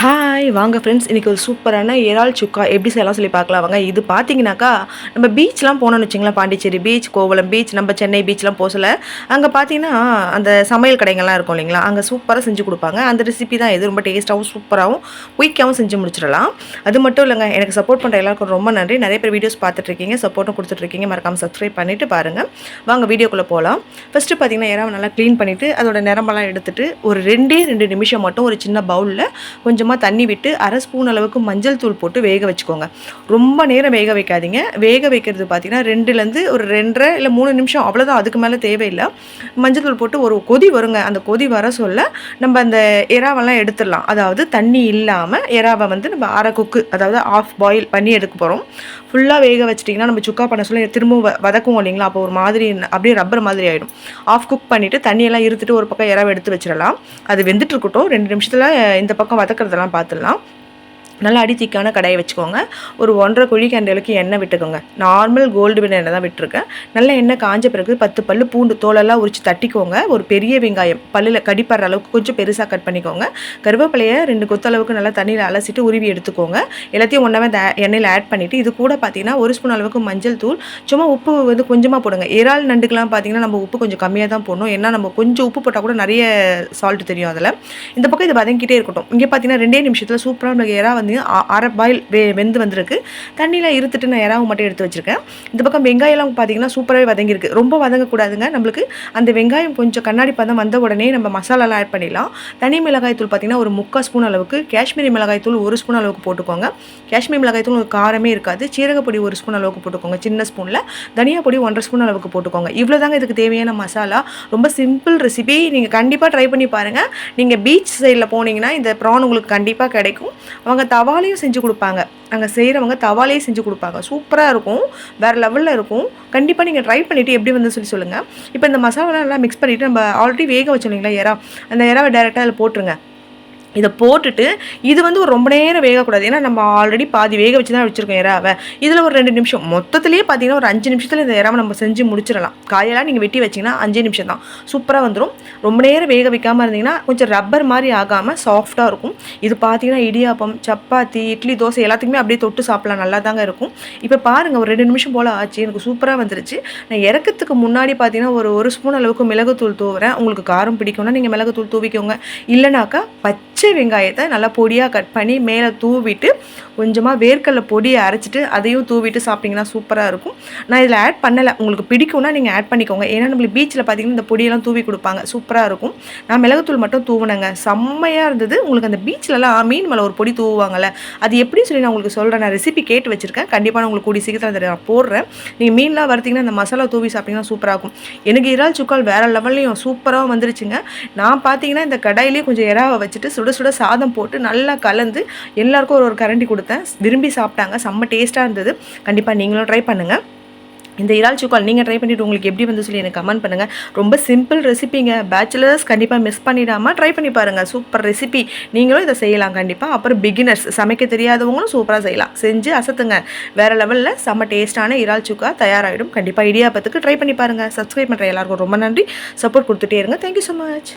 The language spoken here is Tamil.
ஹாய் வாங்க ஃப்ரெண்ட்ஸ் இன்றைக்கி ஒரு சூப்பரான இறால் சுக்கா எப்படி செய்யலாம் சொல்லி பார்க்கலாம் வாங்க. இது பார்த்தீங்கன்னாக்கா நம்ம பீச்லாம் போனோம்னு வச்சிங்களா பாண்டிச்சேரி பீச் கோவலம் பீச் நம்ம சென்னை பீச்லாம் போசல அங்கே பார்த்தீங்கன்னா அந்த சமையல் கடைங்கள்லாம் இருக்கும் இல்லைங்களா? அங்கே சூப்பராக செஞ்சு கொடுப்பாங்க. அந்த ரெசிபி தான் இது. ரொம்ப டேஸ்ட்டாகவும் சூப்பராகவும் குயிக்காகவும் செஞ்சு முடிச்சிடலாம். அது மட்டும் இல்லைங்க எனக்கு சப்போர்ட் பண்ணுற எல்லாருக்கும் ரொம்ப நன்றி. நிறைய பேர் வீடியோஸ் பார்த்துட்ருக்கீங்க சப்போர்ட்டும் கொடுத்துட்ருக்கீங்க மறக்காமல் சப்ஸ்கிரைப் பண்ணிவிட்டு பாருங்கள் வாங்க வீடியோக்குள்ளே போகலாம். ஃபஸ்ட்டு பார்த்தீங்கன்னா இறாவை நல்லா க்ளீன் பண்ணிவிட்டு அதோட நிறமெல்லாம் எடுத்துகிட்டு ஒரு ரெண்டே ரெண்டு நிமிஷம் மட்டும் ஒரு சின்ன பவுலில் கொஞ்சமாக தண்ணி விட்டு அரை ஸ்பூன் அளவுக்கு மஞ்சள் தூள் போட்டு வேக வச்சுக்கோங்க. ரொம்ப நேரம் வேக வைக்காதீங்க. வேக வைக்கிறது பார்த்திங்கன்னா ரெண்டுலேருந்து ஒரு ரெண்டரை இல்லை மூணு நிமிஷம் அவ்வளோதான் அதுக்கு மேலே தேவையில்லை. மஞ்சள் தூள் போட்டு ஒரு கொதி வருங்க. அந்த கொதி வர சொல்ல நம்ம அந்த எறாவெல்லாம் எடுத்துடலாம். அதாவது தண்ணி இல்லாமல் எறாவை வந்து நம்ம அரை குக்கு அதாவது ஆஃப் பாயில் பண்ணி எடுக்க போகிறோம் ஃபுல்லாக வேக வச்சிட்டிங்கன்னா நம்ம சுக்கா பண்ண சொல்ல திரும்பவும் வ வதக்குவோம் இல்லைங்களா? அப்போ ஒரு மாதிரி அப்படியே ரப்பர் மாதிரி ஆகிடும் ஆஃப் குக் பண்ணிவிட்டு தண்ணியெல்லாம் இருத்துட்டு ஒரு பக்கம் இறாவை எடுத்து வச்சிடலாம். அது வெந்துட்டு இருக்கட்டும். ரெண்டு நிமிஷத்தில் இந்த பக்கம் வதக்கிறதெல்லாம் பார்த்துடலாம். நல்லா அடித்திக்கான கடையை வச்சுக்கோங்க. ஒரு ஒன்றரை குழி கண்டைகளுக்கு எண்ணெய் விட்டுக்கோங்க. நார்மல் கோல்டு வின் எண்ணெய் தான் விட்டுருக்கேன். நல்ல எண்ணெய் காஞ்ச பிறகு பத்து பல்லு பூண்டு தோலெல்லாம் உரிச்சு தட்டிக்கோங்க. ஒரு பெரிய வெங்காயம் பல்லில் கடிப்படுற அளவுக்கு கொஞ்சம் பெருசாக கட் பண்ணிக்கோங்க. கருவேப்பிலையை ரெண்டு கொத்தளவுக்கு நல்லா தண்ணியில் அலசிட்டு உருவி எடுத்துக்கோங்க. எல்லாத்தையும் ஒன்றாவே எண்ணெயில் ஆட் பண்ணிவிட்டு இது கூட பார்த்தீங்கன்னா ஒரு ஸ்பூன் அளவுக்கு மஞ்சள் தூள் சும்மா உப்பு வந்து கொஞ்சமாக போடுங்க. இறால் நண்டுக்கெலாம் பார்த்தீங்கன்னா நம்ம உப்பு கொஞ்சம் கம்மியாக தான் போடணும். ஏன்னா நம்ம கொஞ்சம் உப்பு போட்டால் கூட நிறைய சால்ட் தெரியும் அதில். இந்த பக்கம் இது வதங்கிட்டே இருக்கட்டும். இங்கே பார்த்தீங்கன்னா ரெண்டே நிமிஷத்தில் சூப்பராக நம்மளுக்கு இறா வந்து அரை பாயில் வெ வெந்து வந்திருக்கு. தண்ணியில் இருத்துட்டு நான் இறாவும் மட்டும் எடுத்து வச்சுருக்கேன். இந்த பக்கம் வெங்காயம்லாம் பார்த்தீங்கன்னா சூப்பராகவே வதங்கியிருக்கு. ரொம்ப வதங்கக்கூடாதுங்க. நம்மளுக்கு அந்த வெங்காயம் கொஞ்சம் கண்ணாடி பதம் வந்த உடனே நம்ம மசாலாலாம் ஆட் பண்ணிடலாம். தனி மிளகாய் தூள் பார்த்தீங்கன்னா ஒரு முக்கால் ஸ்பூன் அளவுக்கு காஷ்மீரி மிளகாய் தூள் ஒரு ஸ்பூன் அளவுக்கு போட்டுக்கோங்க. காஷ்மீரி மிளகாய் தூள் ஒரு காரமே இருக்காது. சீரகப்பொடி ஒரு ஸ்பூன் அளவுக்கு போட்டுக்கோங்க. சின்ன ஸ்பூனில் தனியா பொடி ஒன்றரை ஸ்பூன் அளவுக்கு போட்டுக்கோங்க. இவ்வளோ தாங்க இதுக்கு தேவையான மசாலா. ரொம்ப சிம்பிள் ரெசிபி நீங்கள் கண்டிப்பாக ட்ரை பண்ணி பாருங்கள் நீங்கள் பீச் சைடில் போனீங்கன்னா இந்த ப்ரான் உங்களுக்கு கண்டிப்பாக கிடைக்கும். அவங்க தவாலையும் செஞ்சு கொடுப்பாங்க. அங்கே செய்கிறவங்க தவாலையும் செஞ்சு கொடுப்பாங்க. சூப்பராக இருக்கும். வேறு லெவலில் இருக்கும். கண்டிப்பாக நீங்கள் ட்ரை பண்ணிவிட்டு எப்படி வந்து சொல்லி சொல்லுங்கள் இப்போ இந்த மசாலாலாம் நல்லா மிக்ஸ் பண்ணிவிட்டு நம்ம ஆல்ரெடி வேக வச்சோம் இல்லைங்களா இறா அந்த இறாவை டேரெக்டாக அதில் போட்டுருங்க. இதை போட்டுட்டு இது வந்து ஒரு ரொம்ப நேரம் வேகக்கூடாது. ஏன்னா நம்ம ஆல்ரெடி பாதி வேக வச்சு தான் வச்சுருக்கோம் இறாவை இதில் ஒரு ரெண்டு நிமிஷம். மொத்தத்துலேயே பார்த்தீங்கன்னா ஒரு அஞ்சு நிமிஷத்தில் இந்த இறாவை நம்ம செஞ்சு முடிச்சிடலாம். காயெல்லாம் நீங்கள் வெட்டி வச்சிங்கன்னா அஞ்சு நிமிஷம் தான். சூப்பராக வந்துடும் ரொம்ப நேரம் வேக வைக்காமல் இருந்தீங்கன்னா கொஞ்சம் ரப்பர் மாதிரி ஆகாமல் சாஃப்டாக இருக்கும். இது பார்த்தீங்கன்னா இடியாப்பம் சப்பாத்தி இட்லி தோசை எல்லாத்துக்குமே அப்படியே தொட்டு சாப்பிடலாம். நல்லா தாங்க இருக்கும். இப்போ பாருங்கள் ஒரு ரெண்டு நிமிஷம் போல் ஆச்சு. எனக்கு சூப்பராக வந்துருச்சு. நான் இறக்கத்துக்கு முன்னாடி பார்த்தீங்கன்னா ஒரு ஒரு ஸ்பூன் அளவுக்கு மிளகுத்தூள் தூவுறேன். உங்களுக்கு காரம் பிடிக்கும்னா நீங்கள் மிளகுத்தூள் தூவிக்கோங்க. இல்லைனாக்கா பச்சை வெங்காயத்தை நல்லா பொடியாக கட் பண்ணி மேலே தூவிட்டு கொஞ்சமாக வேர்க்கடலை பொடியை அரைச்சிட்டு அதையும் தூவிட்டு சாப்பிட்டிங்கன்னா சூப்பராக இருக்கும். நான் இதில் ஆட் பண்ணலை. உங்களுக்கு பிடிக்கும்னா நீங்கள் ஆட் பண்ணிக்கோங்க. ஏன்னா நம்மளுக்கு பீச்சில் பார்த்தீங்கன்னா இந்த பொடியெல்லாம் தூவி கொடுப்பாங்க. சூப்பராக இருக்கும். நான் மிளகுத்தூள் மட்டும் தூவினேங்க. செம்மையாக இருந்தது. உங்களுக்கு அந்த பீச்சிலலாம் மீன் மேலே ஒரு பொடி தூவுவாங்கல்ல அது எப்படின்னு சொல்லி நான் உங்களுக்கு சொல்கிறேன் நான் ரெசிபி கேட்டு வச்சுருக்கேன். கண்டிப்பாக நான் உங்களுக்கு கூடி சீக்கிரத்தில் அதை நான் போடுறேன். நீங்கள் மீன்லாம் வறுத்தீங்கன்னா அந்த மசாலா தூவி சாப்பிட்டிங்கன்னா சூப்பராக இருக்கும். எனக்கு இறால் சுக்கால் வேறு லெவல்லையும் சூப்பராக வந்துருச்சுங்க. நான் பார்த்தீங்கன்னா இந்த கடாயிலே கொஞ்சம் இறாவை வச்சுட்டு சுட சுட சாதம் போட்டு நல்லா கலந்து எல்லாருக்கும் ஒரு ஒரு கரண்டி கொடுத்தேன். விரும்பி சாப்பிட்டாங்க. செம்ம டேஸ்ட்டாக இருந்தது. கண்டிப்பாக நீங்களும் ட்ரை பண்ணுங்கள் இந்த இறால் சுக்கால் நீங்கள் ட்ரை பண்ணிவிட்டு உங்களுக்கு எப்படி வந்து சொல்லி எனக்கு கமெண்ட் பண்ணுங்கள் ரொம்ப சிம்பிள் ரெசிபிங்க பேச்சுலர்ஸ் கண்டிப்பாக மிஸ் பண்ணிடாமல் ட்ரை பண்ணி பாருங்கள் சூப்பர் ரெசிபி நீங்களும் இதை செய்யலாம் கண்டிப்பாக அப்புறம் பிகினர்ஸ் சமைக்க தெரியாதவங்களும் சூப்பராக செய்யலாம். செஞ்சு அசத்துங்க. வேறு லெவலில் செம்ம டேஸ்ட்டான இறால் சுக்கா தயாராகிடும் கண்டிப்பாக இடியாப்பத்துக்கு ட்ரை பண்ணி பாருங்கள் சப்ஸ்கிரைப் பண்ணுற எல்லாருக்கும் ரொம்ப நன்றி. சப்போர்ட் கொடுத்துட்டே இருங்க. Thank you so much